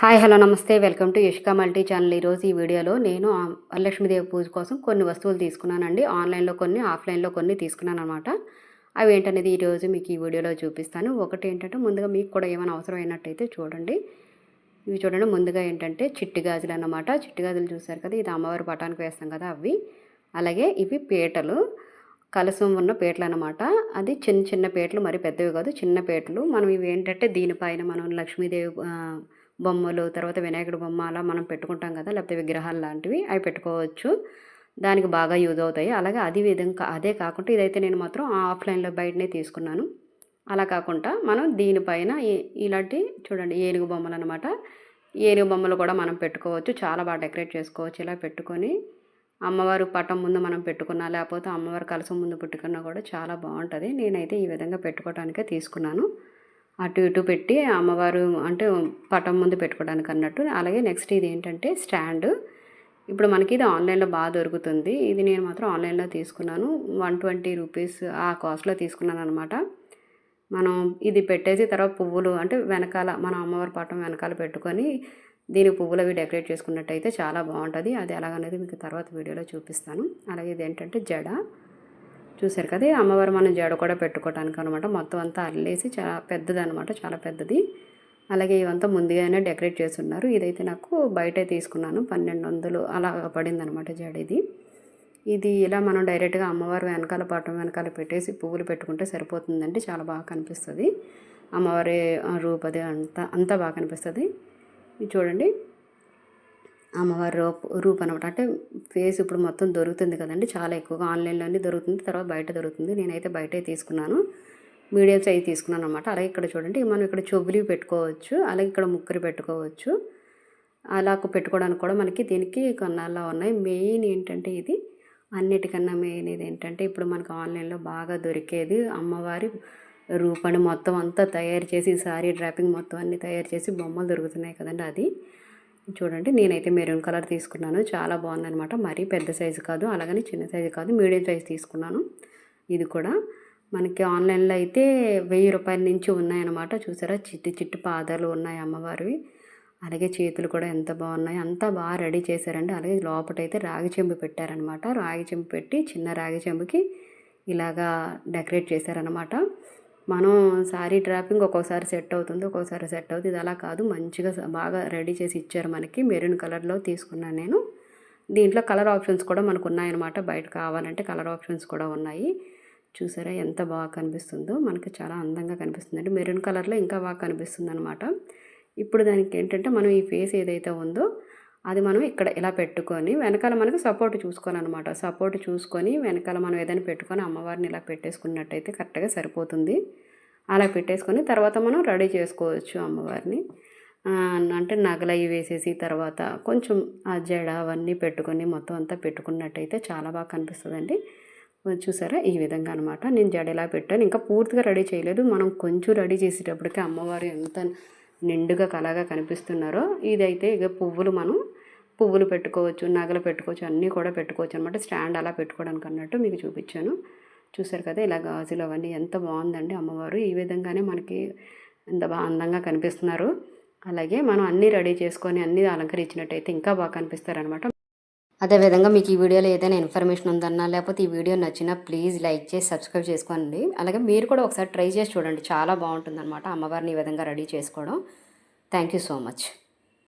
Hi hello నమస్తే. Welcome to Yashka multi channel. ఈరోజు ఈ వీడియోలో నేను వరలక్ష్మీదేవి పూజ కోసం కొన్ని వస్తువులు తీసుకున్నానండి. ఆన్లైన్లో కొన్ని ఆఫ్లైన్లో కొన్ని తీసుకున్నాను అనమాట అవి ఏంటనేది ఈరోజు మీకు ఈ వీడియోలో చూపిస్తాను. ఒకటి ఏంటంటే ముందుగా మీకు కూడా ఏమైనా అవసరం అయినట్టయితే చూడండి. ఇవి చూడండి. ముందుగా ఏంటంటే చిట్టి గాజులు అన్నమాట. చిట్టి గాజులు చూసారు కదా ఇది అమ్మవారి పటానికి వేస్తాం కదా అవి. అలాగే ఇవి పీటలు. కలసం ఉన్న పీటలు అనమాట అది చిన్న చిన్న పీటలు మరి పెద్దవి కాదు చిన్న పీటలు. మనం ఇవి ఏంటంటే దీనిపైన మనం లక్ష్మీదేవి బొమ్మలు తర్వాత వినాయకుడి బొమ్మ అలా మనం పెట్టుకుంటాం కదా లేకపోతే విగ్రహాలు లాంటివి అవి పెట్టుకోవచ్చు. దానికి బాగా యూజ్ అవుతాయి. అలాగే అది విధంగా అదే కాకుండా ఇదైతే నేను మాత్రం ఆఫ్లైన్లో బయటనే తీసుకున్నాను. అలా కాకుండా మనం దీనిపైన ఇలాంటి చూడండి ఏనుగు బొమ్మలు అనమాట ఏనుగు బొమ్మలు కూడా మనం పెట్టుకోవచ్చు. చాలా బాగా డెకరేట్ చేసుకోవచ్చు. ఇలా పెట్టుకొని అమ్మవారు పటం ముందు మనం పెట్టుకున్నా లేకపోతే అమ్మవారు కలసం ముందు పెట్టుకున్నా కూడా చాలా బాగుంటుంది. నేనైతే ఈ విధంగా పెట్టుకోవడానికే తీసుకున్నాను. అటు ఇటు పెట్టి అమ్మవారు అంటే పటం ముందు పెట్టుకోవడానికి అన్నట్టు. అలాగే నెక్స్ట్ ఇది ఏంటంటే స్టాండ్. ఇప్పుడు మనకి ఇది ఆన్లైన్లో బాగా దొరుకుతుంది. ఇది నేను మాత్రం ఆన్లైన్లో తీసుకున్నాను. వన్ ట్వంటీ రూపీస్ ఆ కాస్ట్లో తీసుకున్నాను అనమాట మనం ఇది పెట్టేసి తర్వాత పువ్వులు అంటే వెనకాల మన అమ్మవారి పటం వెనకాల పెట్టుకొని దీని పువ్వులు అవి డెకరేట్ చేసుకున్నట్టయితే చాలా బాగుంటుంది. అది ఎలాగనేది మీకు తర్వాత వీడియోలో చూపిస్తాను. అలాగే ఇది ఏంటంటే జడ. చూసారు కదా అమ్మవారు మనం జడ కూడా పెట్టుకోవడానికి అనమాట మొత్తం అంతా అల్లేసి చాలా పెద్దది అనమాట చాలా పెద్దది. అలాగే ఇవంతా ముందుగానే డెకరేట్ చేసి ఉన్నారు ఇదైతే నాకు బయటే తీసుకున్నాను పన్నెండు వందలు అలా పడింది అనమాట జడ ఇది. ఇది ఇలా మనం డైరెక్ట్గా అమ్మవారు వెనకాల పటం వెనకాల పెట్టేసి పువ్వులు పెట్టుకుంటే సరిపోతుందండి చాలా బాగా కనిపిస్తుంది. అమ్మవారి రూపది అంతా అంతా బాగా కనిపిస్తుంది. ఇది చూడండి అమ్మవారి రూప రూప్ అనమాట అంటే ఫేస్ ఇప్పుడు మొత్తం దొరుకుతుంది కదండి. చాలా ఎక్కువగా ఆన్లైన్లోనే దొరుకుతుంది. తర్వాత బయట దొరుకుతుంది. నేనైతే బయటే తీసుకున్నాను. మీడియం సైజ్ తీసుకున్నాను అనమాట అలాగే ఇక్కడ చూడండి మనం ఇక్కడ చెవులు పెట్టుకోవచ్చు. అలాగే ఇక్కడ ముక్కరు పెట్టుకోవచ్చు. అలా పెట్టుకోవడానికి కూడా మనకి దీనికి కొన్నాళ్ళ ఉన్నాయి. మెయిన్ ఏంటంటే ఇది అన్నిటికన్నా మెయిన్ ఇది ఏంటంటే ఇప్పుడు మనకు ఆన్లైన్లో బాగా దొరికేది అమ్మవారి రూపాన్ని మొత్తం అంతా తయారు చేసి సారీ డ్రాపింగ్ మొత్తం అన్ని తయారు చేసి బొమ్మలు దొరుకుతున్నాయి కదండి అది. చూడండి నేనైతే మెరూన్ కలర్ తీసుకున్నాను. చాలా బాగుందనమాట మరీ పెద్ద సైజు కాదు అలాగని చిన్న సైజు కాదు మీడియం సైజు తీసుకున్నాను. ఇది కూడా మనకి ఆన్లైన్లో అయితే వెయ్యి రూపాయల నుంచి ఉన్నాయన్నమాట. చూసారా? చిట్టి చిట్టి పాదాలు ఉన్నాయి అమ్మవారివి. అలాగే చేతులు కూడా ఎంత బాగున్నాయి. అంతా బాగా రెడీ చేశారండి. అలాగే లోపటైతే రాగి చెంబు పెట్టారనమాట రాగి చెంబు పెట్టి చిన్న రాగి చెంబుకి ఇలాగా డెకరేట్ చేశారనమాట మనం శారీ డ్రాపింగ్ ఒక్కోసారి సెట్ అవుతుంది ఒక్కోసారి సెట్ అవుతుంది. ఇది అలా కాదు. మంచిగా బాగా రెడీ చేసి ఇచ్చారు మనకి. మెరూన్ కలర్లో తీసుకున్నాను నేను. దీంట్లో కలర్ ఆప్షన్స్ కూడా మనకు ఉన్నాయన్నమాట. బయట కావాలంటే కలర్ ఆప్షన్స్ కూడా ఉన్నాయి. చూసారా ఎంత బాగా కనిపిస్తుందో. మనకి చాలా అందంగా కనిపిస్తుందండి. మెరూన్ కలర్లో ఇంకా బాగా కనిపిస్తుంది అనమాట ఇప్పుడు దానికి ఏంటంటే మనం ఈ ఫేస్ ఏదైతే ఉందో అది మనం ఇక్కడ ఇలా పెట్టుకొని వెనకాల మనకు సపోర్ట్ చూసుకోవాలన్నమాట. సపోర్ట్ చూసుకొని వెనకాల మనం ఏదైనా పెట్టుకొని అమ్మవారిని ఇలా పెట్టేసుకున్నట్టయితే కరెక్ట్గా సరిపోతుంది. అలా పెట్టేసుకొని తర్వాత మనం రెడీ చేసుకోవచ్చు అమ్మవారిని. అంటే నగలు అవి వేసేసి తర్వాత కొంచెం ఆ జడ అవన్నీ పెట్టుకొని మొత్తం అంతా పెట్టుకున్నట్టయితే చాలా బాగా కనిపిస్తుందండి. చూసారా? ఈ విధంగా అనమాట నేను జడ ఇలా పెట్టాను. ఇంకా పూర్తిగా రెడీ చేయలేదు. మనం కొంచెం రెడీ చేసేటప్పటికి అమ్మవారు ఎంత నిండుగా కలగా కనిపిస్తున్నారో ఇదైతే ఇక పువ్వులు మనం పువ్వులు పెట్టుకోవచ్చు నగలు పెట్టుకోవచ్చు అన్నీ కూడా పెట్టుకోవచ్చు అనమాట స్టాండ్ అలా పెట్టుకోవడానికి అన్నట్టు మీకు చూపించాను. చూసారు కదా ఇలా గాజులు అవన్నీ ఎంత బాగుందండి అమ్మవారు. ఈ విధంగానే మనకి ఎంత బాగా అందంగా కనిపిస్తున్నారు. అలాగే మనం అన్నీ రెడీ చేసుకొని అన్నీ అలంకరించినట్టయితే ఇంకా బాగా కనిపిస్తారనమాట అదేవిధంగా మీకు ఈ వీడియోలో ఏదైనా ఇన్ఫర్మేషన్ ఉందన్నా లేకపోతే ఈ వీడియో నచ్చినా ప్లీజ్ లైక్ చేసి సబ్స్క్రైబ్ చేసుకోండి. అలాగే మీరు కూడా ఒకసారి ట్రై చేసి చూడండి. చాలా బాగుంటుంది అనమాట అమ్మవారిని ఈ విధంగా రెడీ చేసుకోవడం. Thank you so much.